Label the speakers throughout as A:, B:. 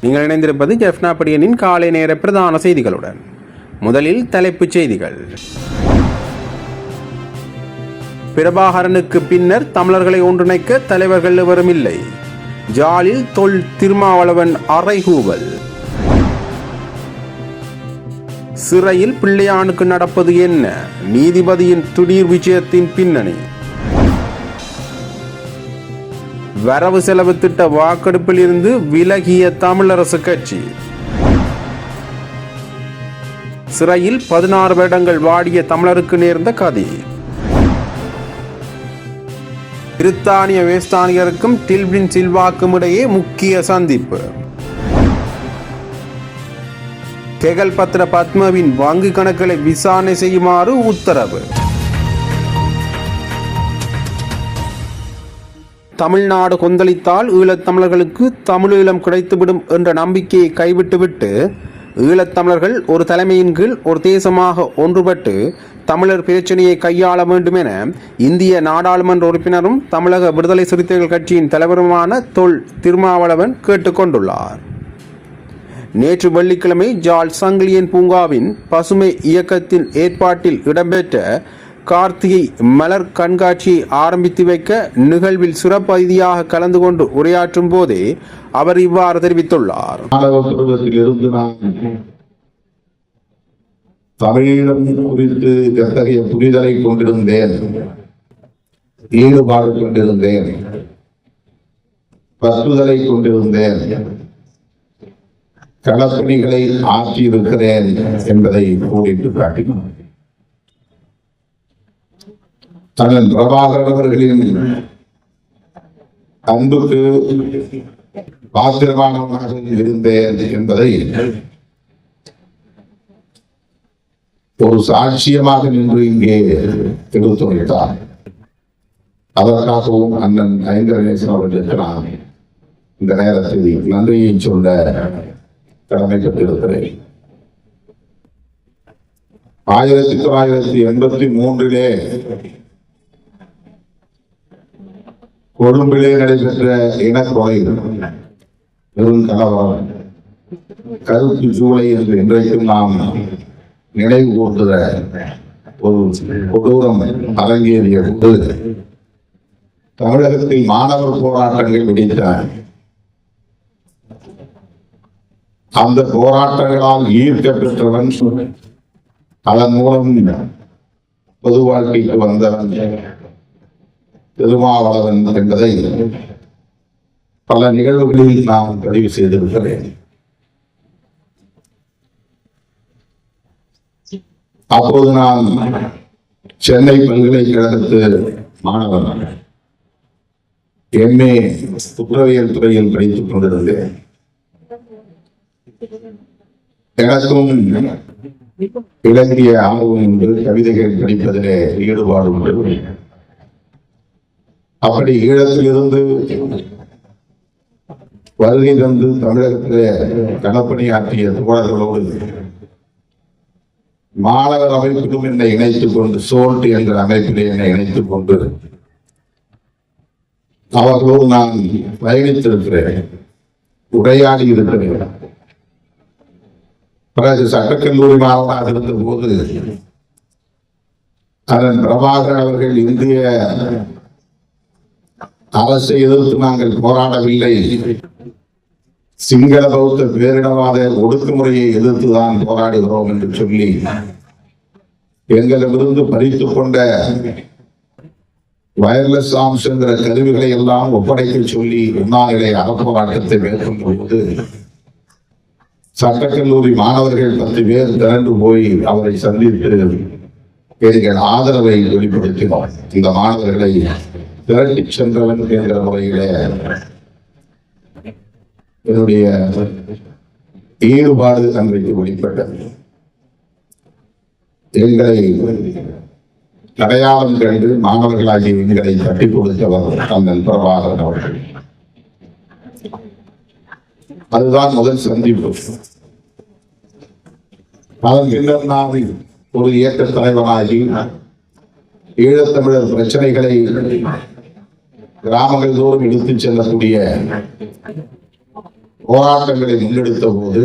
A: நீங்கள் இணைந்திருப்பது ஜெஃப்னா படியனின் காலை நேர பிரதான செய்திகளுடன். முதலில் தலைப்புச் செய்திகள். பிரபாகரனுக்கு பின்னர் தமிழர்களை ஒன்றிணைக்க தலைவர்கள் எவரும் இல்லை. ஜாலில் தொல் திருமாவளவன் அறைகூவல். சிறையில் பிள்ளையானுக்கு நடப்பது என்ன? நீதிபதியின் திடீர் விஜயத்தின் பின்னணி. வரவு செலவு திட்ட வாக்கெடுப்பில் இருந்து விலகிய தமிழரசு கட்சி. சிறையில் பதினாறு வருடங்கள் வாடிய தமிழருக்கு நேர்ந்த கதை. பிரித்தானிய வேஸ்தானியருக்கும் டில்பின் சில்வாக்கும் இடையே முக்கிய சந்திப்பு. கெகல் பத்ர பத்மவின் வங்கி கணக்குகளை விசாரணை செய்யுமாறு உத்தரவு. தமிழ்நாடு கொந்தளித்தால் ஈழத்தமிழர்களுக்கு தமிழீழம் கிடைத்துவிடும் என்ற நம்பிக்கையை கைவிட்டுவிட்டு ஈழத்தமிழர்கள் ஒரு தலைமையின் கீழ் ஒரு தேசமாக ஒன்றுபட்டு தமிழர் பிரச்சனையை கையாள வேண்டும் என இந்திய நாடாளுமன்ற உறுப்பினரும் தமிழக விடுதலை சிறுத்தைகள் கட்சியின் தலைவருமான தொல் திருமாவளவன் கேட்டுக்கொண்டுள்ளார். நேற்று வெள்ளிக்கிழமை ஜால் சங்கிலியன் பூங்காவின் பசுமை இயக்கத்தின் ஏற்பாட்டில் இடம்பெற்ற கார்த்திகை மலர் கண்காட்சியை ஆரம்பித்து வைக்க நிகழ்வில் சிறப்பு அதிதியாக கலந்து கொண்டு உரையாற்றும் போதே அவர் இவ்வாறு தெரிவித்துள்ளார்.
B: தமிழம் குறித்து எத்தகைய புரிதலை கொண்டிருந்தேன்? ஈடுபாடு கொண்டிருந்தேன். பற்றுதலை கொண்டிருந்தேன். களப்பணிகளை ஆற்றியிருக்கிறேன் என்பதை கூறிட்டு காட்டினார். அண்ணன் பிரபாகர் அவர்களின் அன்புக்கு பாத்திரமானவனாக இருந்தேன் என்பதை ஒரு சாட்சியமாக நின்று இங்கே எடுத்துரைத்தார் அதற்காகவும் அண்ணன் ஐங்கரநேசன் அவர்களுக்கு நான் இந்த நேரத்தில் நன்றியை சொல்ல கடமைப்பட்டிருக்கிறேன். ஆயிரத்தி தொள்ளாயிரத்தி எண்பத்தி மூன்றிலே கொழும்பிலே நடைபெற்ற இனக்கொலை பெரும் கலவரம். கருப்பு ஜூலை என்று இன்றைக்கும் நாம் நினைவு கூர்கிற ஒரு கொடூரம் அரங்கேறிய போது தமிழகத்தில் மாணவர் போராட்டங்கள் வெடித்தன. அந்த போராட்டங்களால் ஈர்க்க பெற்றவன் அதன் மூலம் பொது வாழ்க்கைக்கு வந்தவன். திருமாவளவன் என்பதை பல நிகழ்வுகளில் நான் பதிவு செய்திருக்கிறேன் அப்போது நான் சென்னை பல்கலைக்கழகத்து மாணவன். எம்ஏ குற்றவியல் துறையில் படித்துக் கொண்டிருந்தேன். எனக்கும் இலக்கிய ஆர்வம் உண்டு கவிதைகள் படிப்பதிலே ஈடுபாடு உண்டு. அப்படி ஈழத்திலிருந்து வருகை தந்து தமிழகத்திலே களப்பணியாற்றிய தோழர்களோடு மாணவர் அமைப்பிலும் என்னை இணைத்துக் கொண்டு சோல்ட் என்ற அமைப்பிலே என்னை இணைத்துக் கொண்டு அவர்களோடு நான் பயணித்திருக்கிறேன் உரையாடி இருக்கிறேன். பிறகு சட்டக்கல்லூரி மாணவனாக இருந்த போது அதன் பிரபாகர் அவர்கள் இந்திய அரசை எதிர்த்து நாங்கள் போராடவில்லை. சிங்கள பௌத்த பேரிடவாத ஒடுக்குமுறையை எதிர்த்துதான் போராடுகிறோம் என்று சொல்லி எங்களிடமிருந்து பறித்து கொண்ட வயர்லெஸ் ஆம்ஸ் என்கிற கருவிகளை எல்லாம் ஒப்படைக்க சொல்லி உண்ணாநிலை அறப்போராட்டத்தை மேற்கொண்டபோது சட்டக்கல்லூரி மாணவர்கள் பத்து பேர் திரண்டு போய் அவரை சந்தித்து எங்கள் ஆதரவை வெளிப்படுத்தினோம். இந்த மாணவர்களை திரட்டி சென்றவன் என்ற முறையில என்னுடைய ஈடுபாடு அன்றைக்கு வெளிப்பட்டது. எங்களை அடையாளம் கண்டு மாணவர்களாகி எங்களை தட்டி கொடுத்தவர் அண்ணன் பிரபாகரன் அவர்கள். அதுதான் முதல் சந்திப்பு. அதன் பின்னர் நான் ஒரு இயக்க தலைவனாகி ஈழத்தமிழர் பிரச்சனைகளை கிராமங்கள் தோறும் எடுத்துச் செல்லக்கூடிய போராட்டங்களை முன்னெடுத்த போது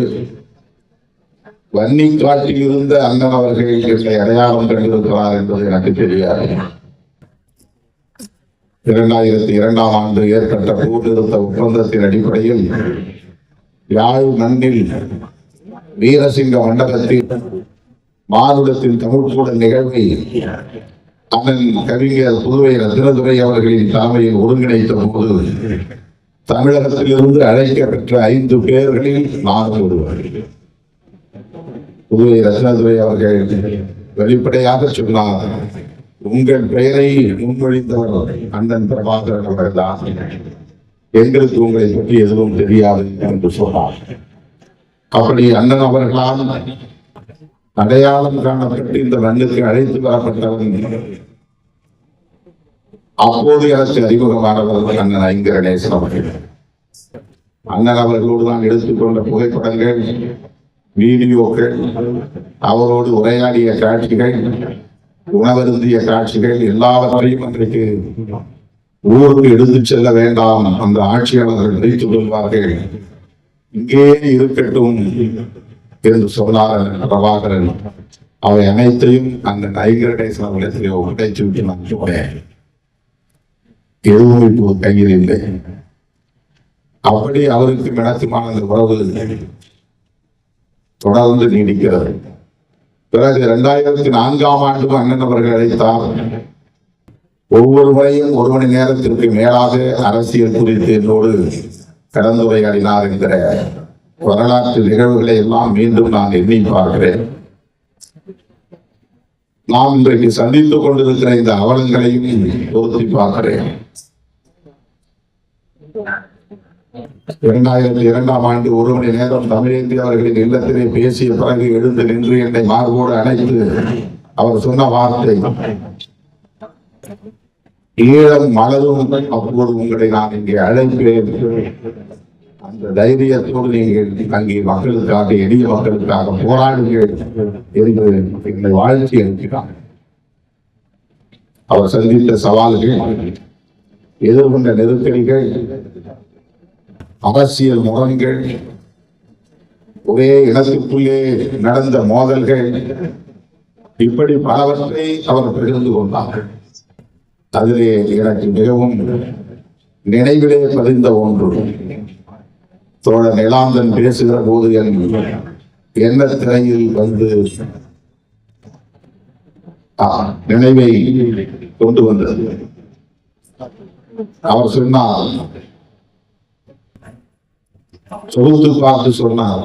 B: வன்னி காட்டில் இருந்த அண்ணன் அவர்கள் என்னை அடையாளம் கண்டிருக்கிறார் என்பது எனக்கு தெரியாது. இரண்டாயிரத்தி இரண்டாம் ஆண்டு ஏற்பட்ட போர் ஒப்பந்தத்தின் அடிப்படையில் யாழ் மண்ணில் வீரசிங்க மண்டபத்தில் மானுடத்தின் தமிழ்கூட நிகழ்வை அண்ணன் கவிஞர் புதுவை ரத்னதுரை அவர்களின் தலைமையில் ஒருங்கிணைத்த போது தமிழகத்திலிருந்து அழைக்கப்பெற்ற ஐந்து பேர்களில் நான் ஒருவர். புதுவை ரத்னதுரை அவர்கள் வெளிப்படையாக சொன்னார் உங்கள் பெயரை முன்மொழிந்தவர் அண்ணன் பிரபாகரன் அவர்கள்தான் எங்களுக்கு உங்களை பற்றி எதுவும் தெரியாது என்று சொன்னார். அப்படி அண்ணன் அவர்களால் அடையாளம் காணப்பட்டு இந்த மண்ணுக்கு அழைத்து வரப்பட்டவன் அப்போது எனக்கு அறிமுகமானவர் அண்ணன் ஐங்கர கணேசன் அவர்கள். அண்ணன் அவர்களோடு நான் எடுத்துக்கொண்ட புகைப்படங்கள் வீடியோக்கள் அவரோடு உரையாடிய காட்சிகள் உணவருந்திய காட்சிகள் எல்லாவற்றையும் அன்றைக்கு ஊருக்கு எடுத்து செல்ல வேண்டாம் அந்த ஆட்சியாளர்கள் வைத்துக் கொள்வார்கள். இங்கே இருக்கட்டும் என்று சொன்னார் பிரபாகரன். அவை அனைத்தையும் அந்த நைகரடேசன் அவர்களிடத்திலே ஒப்படைத்து விட்டு நான் சொன்னேன் எதுவும் இப்போது கையில் இல்லை. அப்படி அவருக்கு நடத்துமான அந்த உறவு தொடர்ந்து நீடிக்கிறது பிறகு இரண்டாயிரத்தி நான்காம் ஆண்டு அண்ணன் அவர்கள் அழைத்தார். ஒவ்வொரு முறையும் ஒரு மணி நேரத்திற்கு மேலாக அரசியல் குறித்து என்னோடு கலந்துரையாடினார் என்கிற வரலாற்று நிகழ்வுகளை எல்லாம் மீண்டும் நான் எண்ணி பார்க்கிறேன். நாம் இன்றைக்கு சந்தித்துக் கொண்டிருக்கிற இந்த அவலங்களையும் பொருத்தி பார்க்கிறேன். இரண்டாயிரத்தி இரண்டாம் ஆண்டு ஒரு மணி நேரம் தமிழேந்தி அவர்களின் இல்லத்திலே பேசிய பிறகு எழுந்து நின்று என்னை மார்போடு அணைத்து அவர் சொன்ன வார்த்தை ஈழம் மலரும் அப்போது உங்களை நான் இங்கே அழைப்பேன். அந்த தைரியத்தோடு நீங்கள் அங்கே மக்களுக்காக எளிய மக்களுக்காக போராடுங்கள். என்று எங்களை வாழ்த்தி அனுப்பினார். அவர் சந்தித்த சவால்கள் எதிர்கொண்ட நெருக்கடிகள் அரசியல் முரண்கள் ஒரே இனத்துக்குள்ளே நடந்த மோதல்கள் இப்படி பலவற்றை அவர் பகிர்ந்து கொண்டார் அதிலே எனக்கு மிகவும் நினைவிலே பதிந்த ஒன்று தோழர் நிலாந்தன் பேசுகிற போது என் என்ன திரையில் வந்து நினைவை கொண்டு வந்தது? அவர் சொன்னார் தொகுத்து பார்த்து சொன்னார்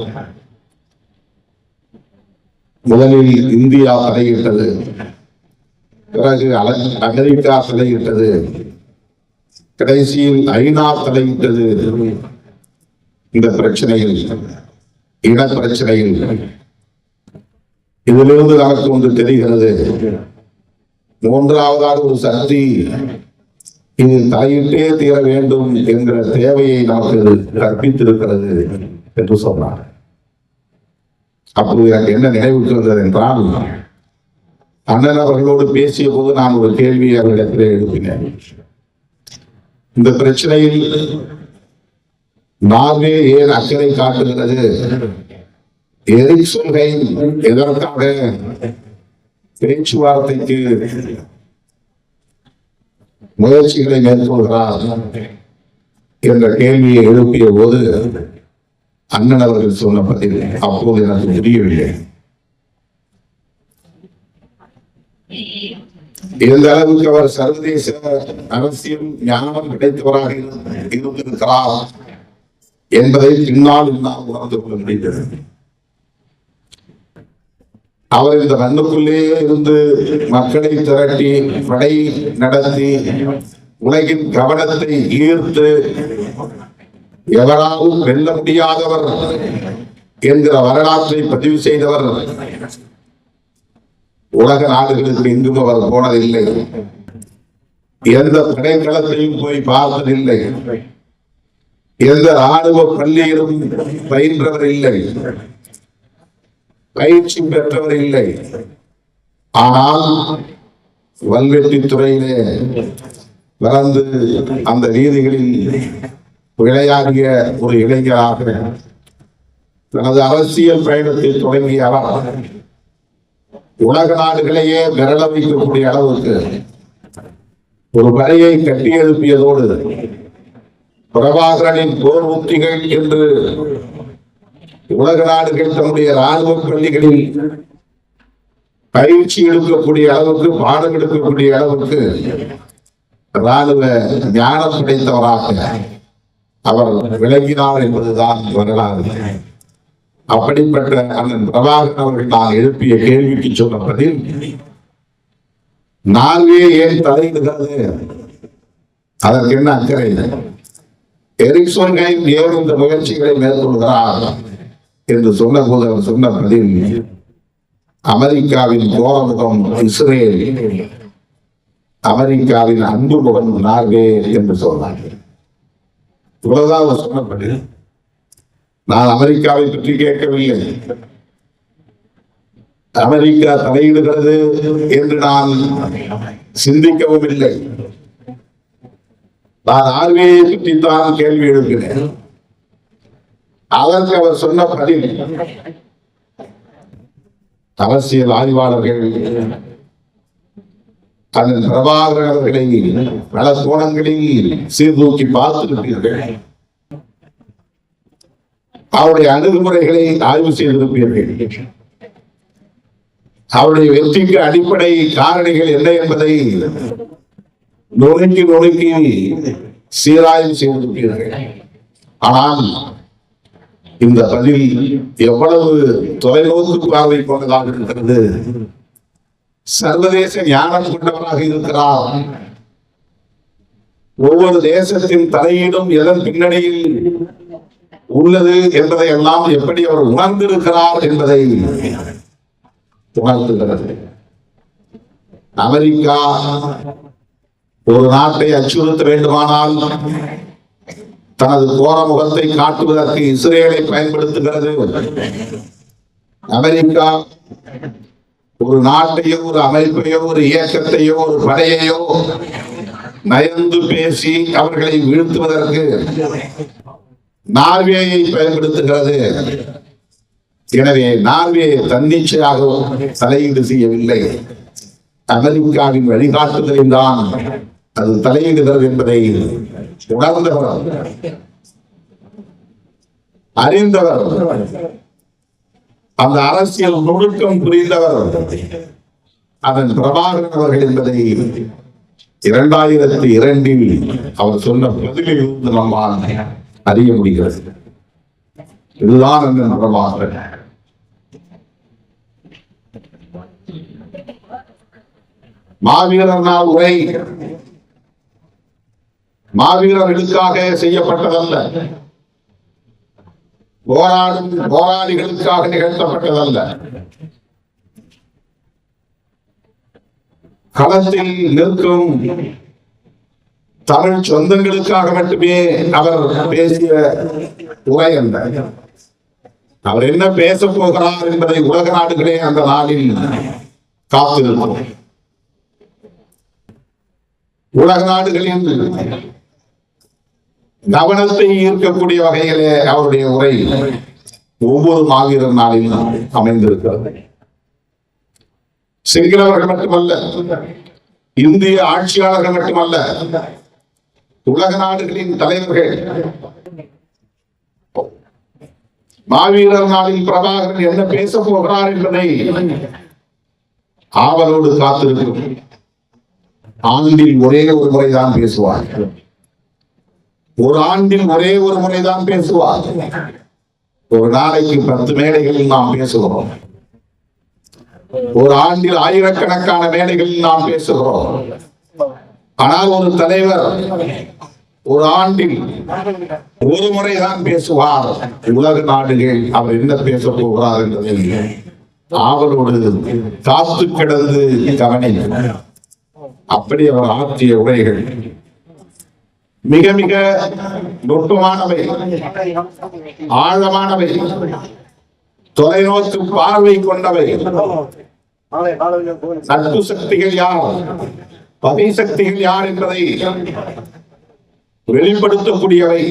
B: முதலில் இந்தியா தலையிட்டது பிறகு அல- அமெரிக்கா தலையிட்டது கடைசியில் ஐநா தலையிட்டது இந்த பிரச்சனையில். இன பிரச்சனையில் இதிலிருந்து நமக்கு ஒன்று தெரிகிறது. மூன்றாவதாக ஒரு சக்தி இது தலையிட்டே தீர வேண்டும் என்கிற தேவையை நமக்கு கற்பித்திருக்கிறது என்று சொன்னார். அப்போது எனக்கு என்ன நினைவுக்கு வந்தது என்றால் அண்ணன் அவர்களோடு பேசிய போது நான் ஒரு கேள்வியை அவரிடத்தில் எழுப்பினேன். இந்த பிரச்சனையில் நார்வே ஏன் அக்கறை காட்டுகிறது? எரிக் சொல்கை எதற்காக? பேச்சுவார்த்தைக்கு முயற்சிகளை மேற்கொள்கிறார் என்ற கேள்வியை எழுப்பிய போது அண்ணன் அவர்கள் சொன்ன பதில் அப்போது எனக்கு புரியவில்லை. எந்த அளவுக்கு அவர் சர்வதேச அரசியல் ஞானம் கிடைத்தவராக இருந்திருக்கிறார்? என்பதை பின்னால் என்னால் உணர்ந்து கொள்ள முடிந்தது அவர் இந்த கண்ணுக்குள்ளேயே இருந்து மக்களை திரட்டி படை நடத்தி உலகின் கவனத்தை ஈர்த்து எவராலும் வெல்ல முடியாதவர் என்கிற வரலாற்றை பதிவு செய்தவர் உலக நாடுகளுக்கு இங்கும் அவர் போனதில்லை. எந்த படைக்களத்தையும் போய் பார்த்ததில்லை. எந்த ராணுவ பள்ளியிலும் பயின்றவர் இல்லை. பயிற்சி பெற்றவர் இல்லை. ஆனால் வல்வெட்டி துறையிலே வளர்ந்து அந்த வீதிகளில் விளையாடிய ஒரு இளைஞராக தனது அரசியல் பயணத்தை தொடங்கிய அவர் உலக நாடுகளையே விரல வைக்கக்கூடிய அளவுக்கு ஒரு படையை கட்டியெழுப்பியதோடு பிரபாகரனின் போர் உத்திகள் என்று உலக நாடுகள் தன்னுடைய ராணுவ பள்ளிகளில் பயிற்சி எடுக்கக்கூடிய அளவுக்கு பாடம் எடுக்கக்கூடிய அளவுக்கு ராணுவ ஞானம் கிடைத்தவராக அவர் விளங்கினார் என்பதுதான் வரலாறு. அப்படிப்பட்ட அண்ணன் பிரபாகரன் அவர்கள் நான் எழுப்பிய கேள்விக்கு சொன்ன பதில் நார்வே ஏன் தலையிடுகிறது அதற்கு என்ன அக்கறை? எரிக்சோன்கையும் ஏன் இந்த முயற்சிகளை மேற்கொள்கிறார் என்று சொன்னபோது அவர் சொன்ன பதில் அமெரிக்காவின் கோரமுகம் இஸ்ரேல். அமெரிக்காவின் அன்பு முகம் நார்வே என்று சொன்னார். இவ்வளவுதான் அவர் சொன்ன பதில். நான் அமெரிக்காவை பற்றி கேட்கவில்லை. அமெரிக்கா தலையிடுகிறது என்று நான் சிந்திக்கவும் இல்லை. நான் ஆர்வியை சுற்றித்தான் கேள்வி எழுப்பினேன். அதற்கு அவர் சொன்ன பதில் அரசியல் ஆய்வாளர்கள் அதன் பிரபாகரன் அவர்களை பல கோணங்களில் சீர்தூக்கி பார்த்திருப்பீர்கள். அவருடைய அணுகுமுறைகளை ஆய்வு செய்திருப்பீர்கள். அவருடைய வெற்றிக்கு அடிப்படை காரணிகள் என்ன என்பதை நுணுக்கி நுணுக்கி சீராயம் செய்திருப்பீர்கள் ஆனால் இந்த பதில் எவ்வளவு தொலைநோக்கு பார்வை கொண்டதாக இருக்கிறது? சர்வதேச ஞானம் கொண்டவராக இருக்கிறார். ஒவ்வொரு தேசத்தின் தலையீடும் எதன் பின்னணியில் உள்ளது என்பதை எல்லாம் எப்படி அவர் உணர்ந்திருக்கிறார் என்பதை உணர்த்துகிறது அமெரிக்கா ஒரு நாட்டை அச்சுறுத்த வேண்டுமானால் தனது கோர முகத்தை காட்டுவதற்கு இஸ்ரேலை பயன்படுத்துகிறது. அமெரிக்கா ஒரு நாட்டையோ ஒரு அமைப்பையோ ஒரு இயக்கத்தையோ ஒரு படையையோ நயந்து பேசி அவர்களை வீழ்த்துவதற்கு நார்வேயை பயன்படுத்துகிறது. எனவே நார்வே தன்னிச்சையாக தலையீடு செய்யவில்லை. அமெரிக்காவின் வழிகாட்டுதலில் தான் அது தலையிடுகிறது என்பதை உணர்ந்தவர். அறிந்தவர். அந்த அரசியல் நுணுக்கம் புரிந்தவர். அதன் பிரபாகரன் அவர்கள் என்பதை இரண்டாயிரத்தி இரண்டில் அவர் சொன்ன பதிலில் இருந்து நம்மால் அறிய முடிகிறது. இதுதான் அந்த பிரபாகரன். மாவீரனால் உரை. மாவீரர்களுக்காக செய்யப்பட்டதல்ல. போராடும் போராளிகளுக்காக நிகழ்த்தப்பட்டதல்ல. களத்தில் நிற்கும் தமிழ் சொந்தங்களுக்காக மட்டுமே அவர் பேசிய உரை அல்ல. அவர் என்ன பேச போகிறார் என்பதை உலக நாடுகளே அந்த நாளில் காத்திருக்கும் உலக நாடுகளின் கவனத்தை ஈர்க்கக்கூடிய வகையிலே அவருடைய உரை ஒவ்வொரு மாவீரர் நாளிலும் அமைந்திருக்கிறது. சிங்களவர்கள் மட்டுமல்ல இந்திய ஆட்சியாளர்கள் மட்டுமல்ல உலக நாடுகளின் தலைவர்கள் மாவீரர் நாளில் பிரபாகரன் என்ன பேச போகிறார் என்பதை ஆவலோடு காத்திருக்கும். ஆண்டில் ஒரே ஒரு முறைதான் பேசுவார் ஒரு ஆண்டில் ஒரே ஒரு முறைதான் பேசுவார். ஒரு நாளைக்கு பத்து மேடைகளில் நாம் பேசுகிறோம். ஒரு ஆண்டில் ஆயிரக்கணக்கான மேடைகளில் நாம் பேசுகிறோம். ஆனால் ஒரு தலைவர் ஒரு ஆண்டில் ஒரு முறைதான் பேசுவார். உலக நாடுகள் அவர் என்ன பேச போகிறார் என்பதை அவரோடு காத்து கிடந்து கவனி அப்படி அவர் ஆற்றிய உரைகள் மிக மிக நுட்பமானவை ஆழமானவை தொலைநோக்கு பார்வை கொண்டவை. நட்பு சக்திகள் யார்? பகை சக்திகள் யார் என்பதை வெளிப்படுத்தக்கூடியவை.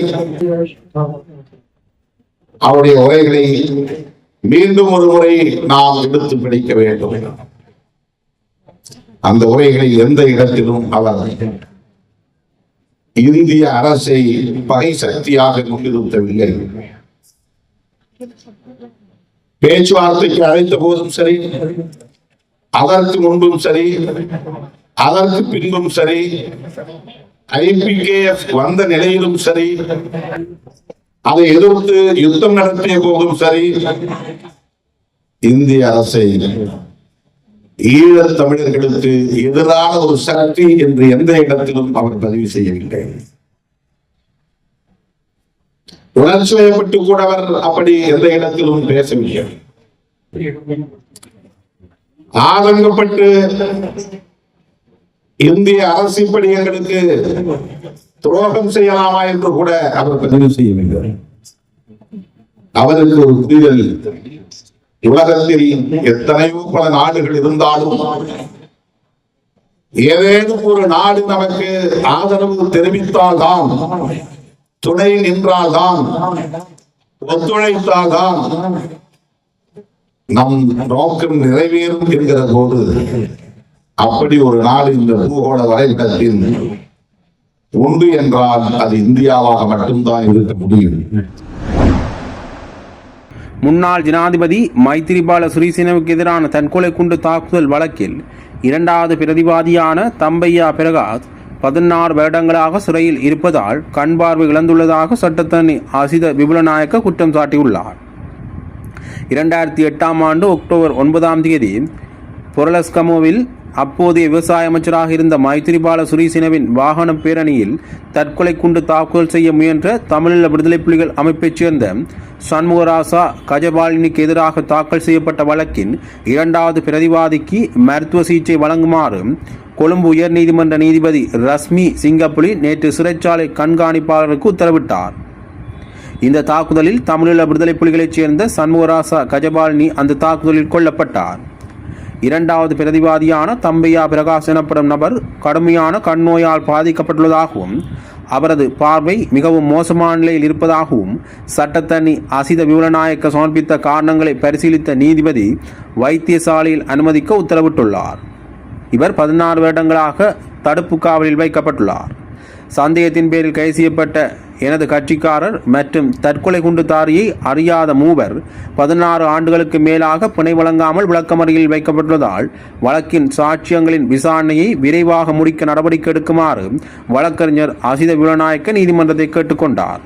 B: அவருடைய உரைகளை மீண்டும் ஒரு முறை நாம் எடுத்து பிடிக்க வேண்டும். அந்த உரைகளை எந்த இடத்திலும் அவர் இந்திய அரசை பகை சக்தியாக முன்னிறுத்தவில்லை பேச்சுவார்த்தைக்கு அழைத்த போதும் சரி அதற்கு முன்பும் சரி அதற்கு பின்பும் சரி ஐபிகேஎஃப் வந்த நிலையிலும் சரி அதை எதிர்த்து யுத்தம் நடத்திய போதும் சரி இந்திய அரசை ஈழத் தமிழர்களுக்கு எதிரான ஒரு சக்தி என்று எந்த இடத்திலும் அவர் பதிவு செய்யவில்லை. உணர்ச்சி வயப்பட்டு கூட அவர் அப்படி எந்த இடத்திலும் பேசவில்லை. ஆதங்கப்பட்டு இந்திய அரசு இப்படி எங்களுக்கு துரோகம் செய்யலாமா என்று கூட அவர் பதிவு செய்யவில்லை. அவருக்கு ஒரு புரிதல் உலகத்தில் எத்தனையோ பல நாடுகள் இருந்தாலும் ஏதேனும் ஒரு நாடு நமக்கு ஆதரவு தெரிவித்தால்தான் துணை நின்றால்தான் ஒத்துழைத்தால்தான் நம் நோக்கம் நிறைவேறும் என்கிற போது அப்படி ஒரு நாடு இந்த பூகோள வரைபடத்தில் உண்டு என்றால் அது இந்தியாவாக மட்டும்தான் இருக்க முடியும்.
A: முன்னாள் ஜனாதிபதி மைத்திரிபால சிறிசேனவுக்கு எதிரான தற்கொலை குண்டு தாக்குதல் வழக்கில் இரண்டாவது பிரதிவாதியான தம்பையா பிரகாஷ் பதினாறு வருடங்களாக சிறையில் இருப்பதால் கண் பார்வை இழந்துள்ளதாக சட்டத்தரணி அசித விபுலநாயக்க குற்றம் சாட்டியுள்ளார். இரண்டாயிரத்தி எட்டாம் ஆண்டு அக்டோபர் ஒன்பதாம் தேதி பொருளஸ்கமோவில் அப்போதைய விவசாய அமைச்சராக இருந்த மைத்திரிபால சுரீசினவின் வாகன பேரணியில் தற்கொலை குண்டு தாக்குதல் செய்ய முயன்ற தமிழீழ விடுதலை புலிகள் அமைப்பைச் சேர்ந்த சண்முகராசா கஜபாலினிக்கு எதிராக தாக்கல் செய்யப்பட்ட வழக்கின் இரண்டாவது பிரதிவாதிக்கு மருத்துவ சிகிச்சை வழங்குமாறு கொழும்பு உயர்நீதிமன்ற நீதிபதி ரஸ்மி சிங்கப்புலி நேற்று சிறைச்சாலை கண்காணிப்பாளருக்கு உத்தரவிட்டார். இந்த தாக்குதலில் தமிழீழ விடுதலை புலிகளைச் சேர்ந்த சண்முகராசா கஜபாலினி அந்த தாக்குதலில் கொல்லப்பட்டார். இரண்டாவது பிரதிவாதியான தம்பையா பிரகாஷ் எனப்படும் நபர் கடுமையான கண்ணோயால் பாதிக்கப்பட்டுள்ளதாகவும் அவரது பார்வை மிகவும் மோசமான நிலையில் இருப்பதாகவும் சட்டத்தண்ணி அசித விவலநாயக்க சமர்ப்பித்த காரணங்களை பரிசீலித்த நீதிபதி வைத்தியசாலையில் அனுமதிக்க உத்தரவிட்டுள்ளார். இவர் பதினாறு வருடங்களாக தடுப்பு காவலில் வைக்கப்பட்டுள்ளார். சந்தேகத்தின் பேரில் கைது செய்யப்பட்ட எனது கட்சிக்காரர் மற்றும் தற்கொலை குண்டுதாரியை அறியாத மூவர் பதினாறு ஆண்டுகளுக்கு மேலாக பிணை வழங்காமல் விளக்கமறியில் வைக்கப்பட்டுள்ளதால் வழக்கின் சாட்சியங்களின் விசாரணையை விரைவாக முடிக்க நடவடிக்கை எடுக்குமாறு வழக்கறிஞர் அசித விலநாயக்க நீதிமன்றத்தை கேட்டுக்கொண்டார்.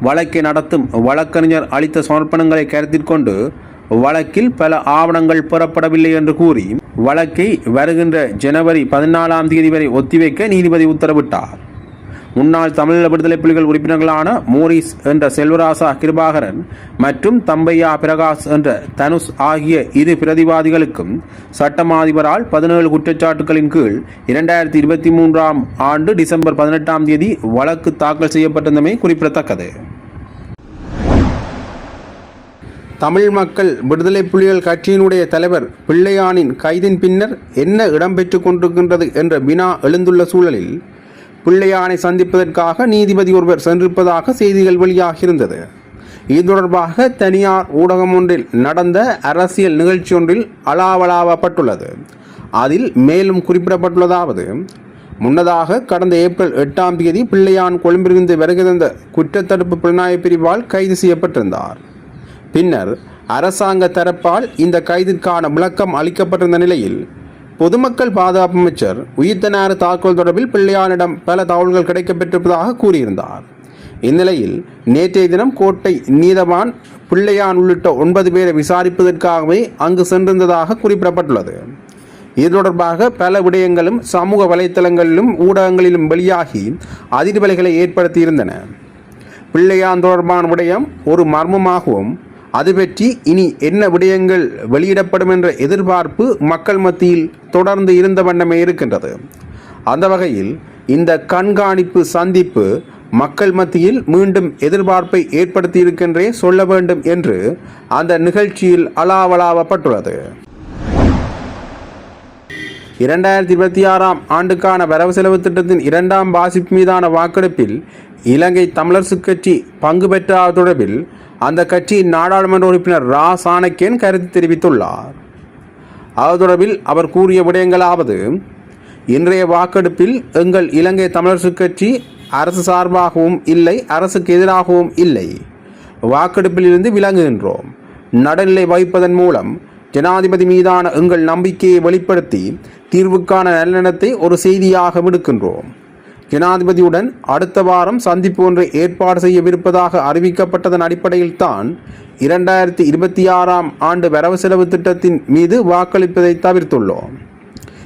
A: வழக்கை நடத்தும் வழக்கறிஞர் அளித்த சமர்ப்பணங்களை கருத்தில் கொண்டு வழக்கில் பல ஆவணங்கள் பெறப்படவில்லை என்று கூறி வழக்கை வருகின்ற ஜனவரி பதினாலாம் தேதி வரை ஒத்திவைக்க நீதிபதி உத்தரவிட்டார். முன்னாள் தமிழீழ விடுதலை புலிகள் உறுப்பினர்களான மோரிஸ் என்ற செல்வராசா கிருபாகரன் மற்றும் தம்பையா பிரகாஷ் என்ற தனுஷ் ஆகிய இரு பிரதிவாதிகளுக்கும் சட்டமாதிபரால் பதினேழு குற்றச்சாட்டுகளின் கீழ் இரண்டாயிரத்தி இருபத்தி மூன்றாம் ஆண்டு டிசம்பர் பதினெட்டாம் தேதி வழக்கு தாக்கல் செய்யப்பட்டிருந்தமை குறிப்பிடத்தக்கது. தமிழ் மக்கள் விடுதலை புலிகள் கட்சியினுடைய தலைவர் பிள்ளையானின் கைதின் பின்னர் என்ன இடம்பெற்று கொண்டிருக்கின்றது என்ற வினா எழுந்துள்ள சூழலில் பிள்ளையானை சந்திப்பதற்காக நீதிபதி ஒருவர் சென்றிருப்பதாக செய்திகள் வெளியாகியிருந்தது. இது தொடர்பாக தனியார் ஊடகம் ஒன்றில் நடந்த அரசியல் நிகழ்ச்சி ஒன்றில் அலாவலாவப்பட்டுள்ளது. அதில் மேலும் குறிப்பிடப்பட்டுள்ளதாவது முன்னதாக கடந்த ஏப்ரல் எட்டாம் தேதி பிள்ளையான் கொழும்பிலிருந்து வருகை தந்த குற்றத்தடுப்பு புலனாய்வு பிரிவால் கைது செய்யப்பட்டிருந்தார். பின்னர் அரசாங்க தரப்பால் இந்த கைதிற்கான விளக்கம் அளிக்கப்பட்டிருந்த நிலையில் பொதுமக்கள் பாதுகாப்பு அமைச்சர் உயிர்த்தனாறு தாக்குதல் தொடர்பில் பிள்ளையானிடம் பல தகவல்கள் கிடைக்கப்பெற்றிருப்பதாக கூறியிருந்தார். இந்நிலையில் நேற்றைய தினம் கோட்டை நீதவான் பிள்ளையான் உள்ளிட்ட ஒன்பது பேரை விசாரிப்பதற்காகவே அங்கு சென்றிருந்ததாக குறிப்பிடப்பட்டுள்ளது. இது தொடர்பாக பல விடயங்களும் சமூக வலைத்தளங்களிலும் ஊடகங்களிலும் வெளியாகி அதிர்வலைகளை ஏற்படுத்தியிருந்தன. பிள்ளையான் தொடர்பான விடயம் ஒரு மர்மமாகவும் அது பற்றி இனி என்ன விடயங்கள் வெளியிடப்படும் என்ற எதிர்பார்ப்பு மக்கள் மத்தியில் தொடர்ந்து இருந்த வண்ணமே இருக்கின்றது. அந்த வகையில் இந்த கண்காணிப்பு சந்திப்பு மக்கள் மத்தியில் மீண்டும் எதிர்பார்ப்பை ஏற்படுத்தியிருக்கின்றே சொல்ல வேண்டும் என்று அந்த நிகழ்ச்சியில் அலாவலாவப்பட்டுள்ளது. இரண்டாயிரத்தி இருபத்தி ஆறாம் ஆண்டுக்கான வரவு செலவு திட்டத்தின் இரண்டாம் வாசிப்பு மீதான வாக்கெடுப்பில் இலங்கை தமிழரசுக் கட்சி பங்கு பெற்ற தொடர்பில் அந்த கட்சியின் நாடாளுமன்ற உறுப்பினர் ரா. சாணக்கியன் கருத்து தெரிவித்துள்ளார். அது தொடர்பில் அவர் கூறிய விடயங்களாவது இன்றைய வாக்கெடுப்பில் எங்கள் இலங்கை தமிழரசுக் கட்சி அரசு சார்பாகவும் இல்லை அரசுக்கு எதிராகவும் இல்லை. வாக்கெடுப்பில் இருந்து விலகுகின்றோம் நடுநிலை வகிப்பதன் மூலம் ஜனாதிபதி மீதான எங்கள் நம்பிக்கையை வெளிப்படுத்தி தீர்வுக்கான நல்லெண்ணத்தை ஒரு செய்தியாக விடுக்கின்றோம். ஜனாதிபதியுடன் அடுத்த வாரம் சந்திப்பு ஒன்றை ஏற்பாடு செய்யவிருப்பதாக அறிவிக்கப்பட்டதன் அடிப்படையில் தான் இரண்டாயிரத்தி இருபத்தி ஆறாம் ஆண்டு வரவு செலவு திட்டத்தின் மீது வாக்களிப்பதை தவிர்த்துள்ளோம்.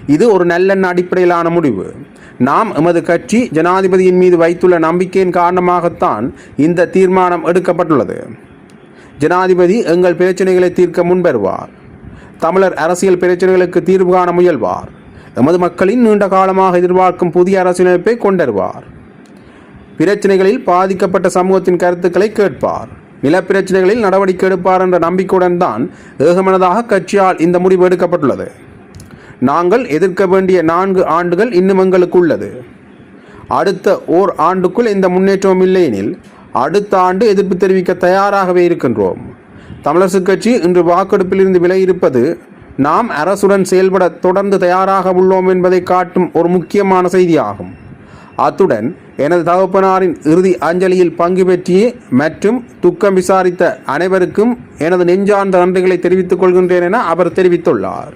A: இது ஒரு நல்லெண்ண அடிப்படையிலான முடிவு. நாம் எமது கட்சி ஜனாதிபதியின் மீது வைத்துள்ள நம்பிக்கையின் காரணமாகத்தான் இந்த தீர்மானம் எடுக்கப்பட்டுள்ளது. ஜனாதிபதி எங்கள் பிரச்சனைகளை தீர்க்க முன்வருவார். தமிழர் அரசியல் பிரச்சனைகளுக்கு தீர்வு காண முயல்வார். எமது மக்களின் நீண்ட காலமாக எதிர்பார்க்கும் புதிய அரசியலமைப்பை கொண்டருவார். பிரச்சனைகளில் பாதிக்கப்பட்ட சமூகத்தின் கருத்துக்களை கேட்பார். நிலப்பிரச்சனைகளில் நடவடிக்கை எடுப்பார் என்ற நம்பிக்கையுடன் தான் ஏகமனதாக கட்சியால் இந்த முடிவு எடுக்கப்பட்டுள்ளது. நாங்கள் எதிர்க்க வேண்டிய நான்கு ஆண்டுகள் இன்னும் எங்களுக்கு உள்ளது அடுத்த ஓர் ஆண்டுக்குள் இந்த முன்னேற்றம் இல்லையெனில் அடுத்த ஆண்டு எதிர்ப்பு தெரிவிக்க தயாராகவே இருக்கின்றோம். தமிழரசுக் கட்சி இன்று வாக்கெடுப்பிலிருந்து விலகியிருப்பது நாம் அரசுடன் செயல்பட தொடர்ந்து தயாராக உள்ளோம் என்பதை காட்டும் ஒரு முக்கியமான செய்தியாகும். அத்துடன் எனது தகப்பனாரின் இறுதி அஞ்சலியில் பங்கு பெற்றிய மற்றும் துக்கம் விசாரித்த அனைவருக்கும் எனது நெஞ்சார்ந்த நன்றிகளை தெரிவித்துக் கொள்கின்றேன் என அவர் தெரிவித்துள்ளார்.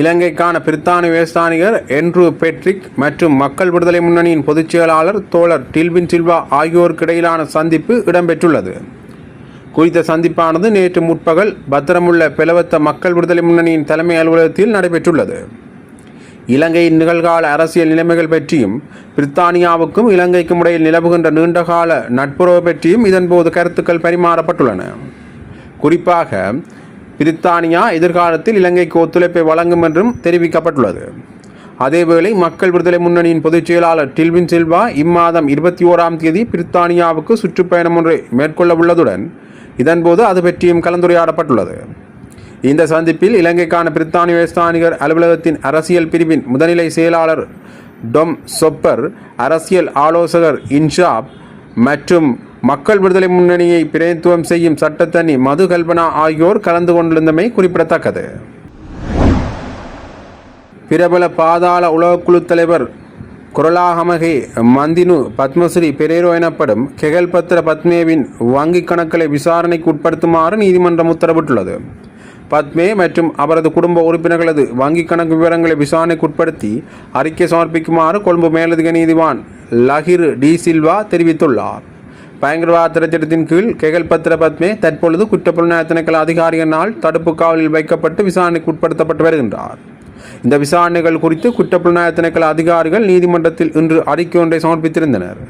A: இலங்கைக்கான பிரித்தானிய வேஸ்தானிகர் என்ட்ரூ பெட்ரிக் மற்றும் மக்கள் விடுதலை முன்னணியின் பொதுச் செயலாளர் தோழர் டில்பின் சில்வா ஆகியோருக்கு இடையிலான சந்திப்பு இடம்பெற்றுள்ளது. குறித்த சந்திப்பானது நேற்று முற்பகல் பத்திரமுள்ள பிளவத்த மக்கள் விடுதலை முன்னணியின் தலைமை அலுவலகத்தில் நடைபெற்றுள்ளது. இலங்கையின் நிகழ்கால அரசியல் நிலைமைகள் பற்றியும் பிரித்தானியாவுக்கும் இலங்கைக்கும் இடையில் நிலவுகின்ற நீண்டகால நட்புறவு பற்றியும் இதன்போது கருத்துக்கள் பரிமாறப்பட்டுள்ளன. குறிப்பாக பிரித்தானியா எதிர்காலத்தில் இலங்கைக்கு ஒத்துழைப்பை வழங்கும் என்றும் தெரிவிக்கப்பட்டுள்ளது. அதேவேளை மக்கள் விடுதலை முன்னணியின் பொதுச் செயலாளர் டில்வின் சில்வா இம்மாதம் இருபத்தி ஓராம் தேதி பிரித்தானியாவுக்கு சுற்றுப்பயணம் ஒன்றை மேற்கொள்ள உள்ளதுடன் இதன்போது அது பற்றியும் கலந்துரையாடப்பட்டுள்ளது. இந்த சந்திப்பில் இலங்கைக்கான பிரித்தானிய வேஸ்தானிகர் அலுவலகத்தின் அரசியல் பிரிவின் முதநிலை செயலாளர் டொம் சொப்பர் அரசியல் ஆலோசகர் இன்ஷாப் மற்றும் மக்கள் விடுதலை முன்னணியை பிரதித்துவம் செய்யும் சட்டத்தனி மது கல்பனா ஆகியோர் கலந்து கொண்டிருந்தமை குறிப்பிடத்தக்கது. பிரபல பாதாள உலகக்குழு தலைவர் குரலாகமகே மந்தினு பத்மஸ்ரீ பெரேரோ எனப்படும் கெகல்பத்ர பத்மேவின் வங்கிக் கணக்களை விசாரணைக்கு உட்படுத்துமாறு நீதிமன்றம் உத்தரவிட்டுள்ளது. பத்மே மற்றும் அவரது குடும்ப உறுப்பினர்களது வங்கிக் கணக்கு விவரங்களை விசாரணைக்கு உட்படுத்தி அறிக்கை சமர்ப்பிக்குமாறு கொழும்பு மேலதிக நீதிவான் லஹிர் டி சில்வா தெரிவித்துள்ளார். பயங்கரவாத திரைச்சட்டத்தின் கீழ் கெகல் பத்மே தற்பொழுது குற்றப்புலனாய்வு திணைக்கள அதிகாரியினால் தடுப்பு காவலில் வைக்கப்பட்டு விசாரணைக்கு உட்படுத்தப்பட்டு வருகின்றார். இந்த விசாரணைகள் குறித்து குற்றப்புலனாய திணைக்கள அதிகாரிகள் நீதிமன்றத்தில் இன்று அறிக்கை ஒன்றை சமர்ப்பித்திருந்தனர்.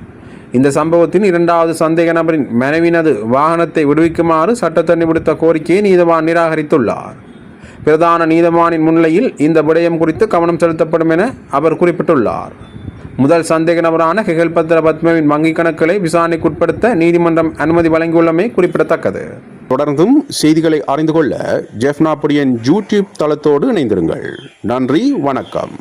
A: இந்த சம்பவத்தின் இரண்டாவது சந்தேக நபரின் மனைவினது வாகனத்தை விடுவிக்குமாறு சட்டத்தண்ணி விடுத்த கோரிக்கையை நீதவான் நிராகரித்துள்ளார். பிரதான நீதவானின் முன்னிலையில் இந்த விடயம் குறித்து கவனம் செலுத்தப்படும் என அவர் குறிப்பிட்டுள்ளார். முதல் சந்தேக நபரான ஹெகல்பத்ர பத்மவின் வங்கிக் கணக்குகளை விசாரணைக்கு உட்படுத்த நீதிமன்றம் அனுமதி வழங்கியுள்ளமை குறிப்பிடத்தக்கது. தொடர்ந்தும் செய்திகளை அறிந்து கொள்ள ஜெஃப்னாபுரியன் யூடியூப் தளத்தோடு இணைந்திருங்கள். நன்றி வணக்கம்.